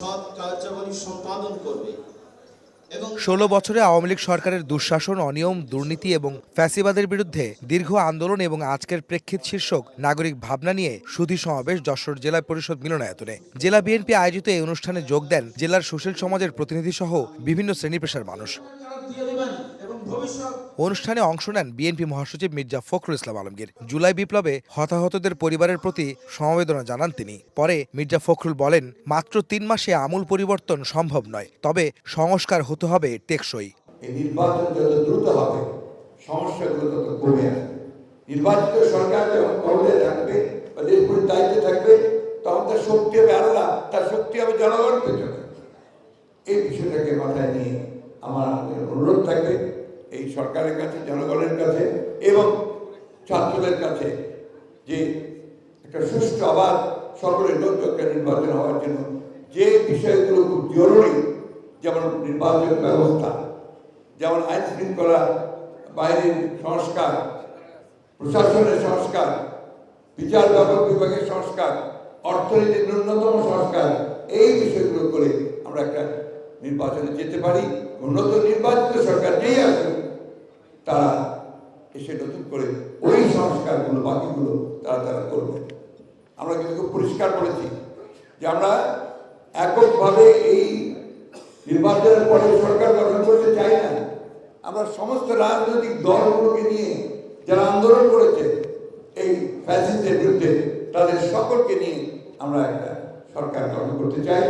সৎ সম্পাদন করবে ষোলো বছরে আওয়ামী লীগ সরকারের দুঃশাসন অনিয়ম দুর্নীতি এবং ফ্যাসিবাদের বিরুদ্ধে দীর্ঘ আন্দোলন এবং আজকের প্রেক্ষিত শীর্ষক নাগরিক ভাবনা নিয়ে সুধি সমাবেশ যশোর জেলা পরিষদ মিলনায়তনে। জেলা বিএনপি আয়োজিত এই অনুষ্ঠানে যোগ দেন জেলার সুশীল সমাজের প্রতিনিধি সহ বিভিন্ন শ্রেণি পেশার মানুষ অনুষ্ঠানে অংশ নেন বিএনপি মহাসচিব মির্জা ফখরুল ইসলাম আলমগীর। জুলাই বিপ্লবে হতাহতদের পরিবারের প্রতি সমবেদনা জানান তিনি। পরে মির্জা ফখরুল বলেন, মাত্র তিন মাসে আমূল পরিবর্তন সম্ভব নয়, তবে সংস্কার হতে হবে টেকসই। নির্বাচন যত দ্রুত হবে, সমস্যাগুলো তত কমে আসবে। নির্বাচিত সরকার যখন ক্ষমতায় থাকবে বা দায়িত্বে থাকবে, তখন তার শক্তি হবে আলাদা, তার শক্তি হবে জনগণের এই বিষয়টাকে মাথায় নিয়ে আমার অনুরোধ থাকবে এই সরকারের কাছে, জনগণের কাছে এবং ছাত্রদের কাছে যে একটা সুষ্ঠু আবার সকলের লোকজনকে নির্বাচন হওয়ার জন্য যে বিষয়গুলো খুব জরুরি, যেমন নির্বাচন ব্যবস্থা, যেমন আইন শৃঙ্খলা বাহিনীর সংস্কার, প্রশাসনের সংস্কার, বিচার বিভাগ বিভাগের সংস্কার, অর্থনীতির ন্যূনতম সংস্কার, এই বিষয়গুলো করে আমরা একটা নির্বাচনে যেতে পারি। উন্নত নির্বাচিত সরকার যেই আসুক তারা এসে নতুন করে ওই সংস্কারগুলো, বাকিগুলো তারা তারা করবে। আমরা কিন্তু পরিষ্কার বলেছি যে আমরা এককভাবে এই নির্বাচনের পরে সরকার গঠন করতে চাই না। আমরা সমস্ত রাজনৈতিক দলগুলোকে নিয়ে যারা আন্দোলন করেছে, এই ফ্যাসিস্টের বিরুদ্ধে তাদের সকলকে নিয়ে আমরা একটা সরকার গঠন করতে চাই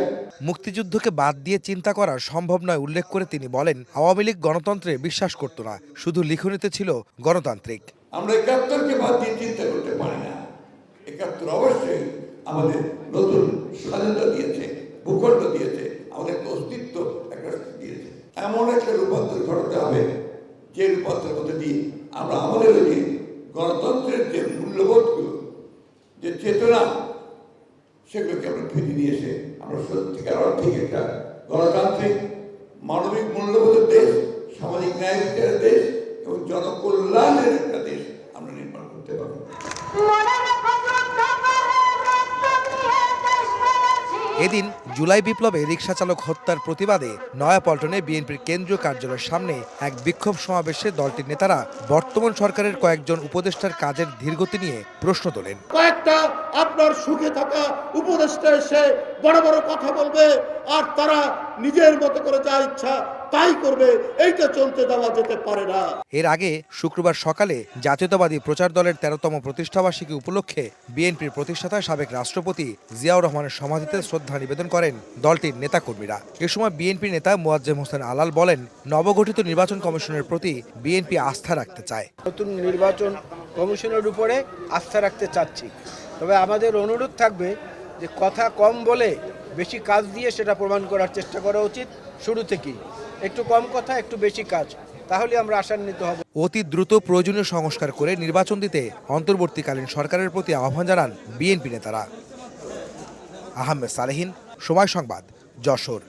মুক্তিযুদ্ধকে বাদ দিয়ে চিন্তা করা সম্ভব নয় উল্লেখ করে তিনি বলেন আওয়ামী লীগ গণতন্ত্রে বিশ্বাস করত না শুধু লিখনিতে ছিল গণতান্ত্রিক। আমরা একাত্তরকে বাদ দিয়ে চিন্তা করতে পারি না। একাত্তর অবশ্যই আমাদের নতুন স্বাধীনতা দিয়েছে ভূখণ্ড দিয়েছে আমাদের একটা অস্তিত্ব একটা দিয়েছে। এমন একটা রূপান্তর ঘটাতে হবে যে রূপান্তর মধ্যে দিয়ে আমরা আমাদের যে গণতন্ত্রের যে মূল্যবোধগুলো যে চেতনা সেগুলোকে আমরা ফিরিয়ে নিয়ে এসে আমরা সত্যিকার অর্থে একটা গণতান্ত্রিক, মানবিক মূল্যবোধের দেশ, সামাজিক ন্যায় দেশ এবং জনকল্যাণের একটা দেশ। এদিন জুলাই বিপ্লবে রিকশা চালক হত্যার প্রতিবাদে নয়াপল্টনে বিএনপির কেন্দ্রীয় কার্যালয়ের সামনে এক বিক্ষোভ সমাবেশে দলটির নেতারা বর্তমান সরকারের কয়েকজন উপদেষ্টার কাজের ধীরগতি নিয়ে প্রশ্ন তোলেন। কয়েকটা আপনার সুখে থাকা উপদেষ্টা এসে বড় বড় কথা বলবে আর তারা নিজের মতো করে যা ইচ্ছা তাই করবে এইটা চলতে দেওয়া যেতে পারে না। এর আগে শুক্রবার সকালে জাতীয়তাবাদী প্রচার দলের তেরোতম প্রতিষ্ঠাবার্ষিকী উপলক্ষে বিএনপির প্রতিষ্ঠাতা সাবেক রাষ্ট্রপতি জিয়াউর রহমানের সমাধিতে শ্রদ্ধা নিবেদন করেন দলটির নেতাকর্মীরা। এ সময় বিএনপি নেতা মোয়াজ্জেম হোসেন আলাল বলেন নবগঠিত নির্বাচন কমিশনের প্রতি বিএনপি আস্থা রাখতে চায়। নতুন নির্বাচন কমিশনের উপরে আস্থা রাখতে চাচ্ছি। তবে আমাদের অনুরোধ থাকবে যে কথা কম বলে বেশি কাজ দিয়ে সেটা প্রমাণ করার চেষ্টা করা উচিত শুরু থেকেই। একটু কম কথা, একটু বেশি কাজ, তাহলে আমরা আশান্বিত হব। অতি দ্রুত প্রয়োজনীয় সংস্কার করে নির্বাচন দিতে অন্তর্বর্তীকালীন সরকারের প্রতি আহ্বান জানান বিএনপি নেতারা। আহমেদ সালেহীন, সময় সংবাদ, যশোর।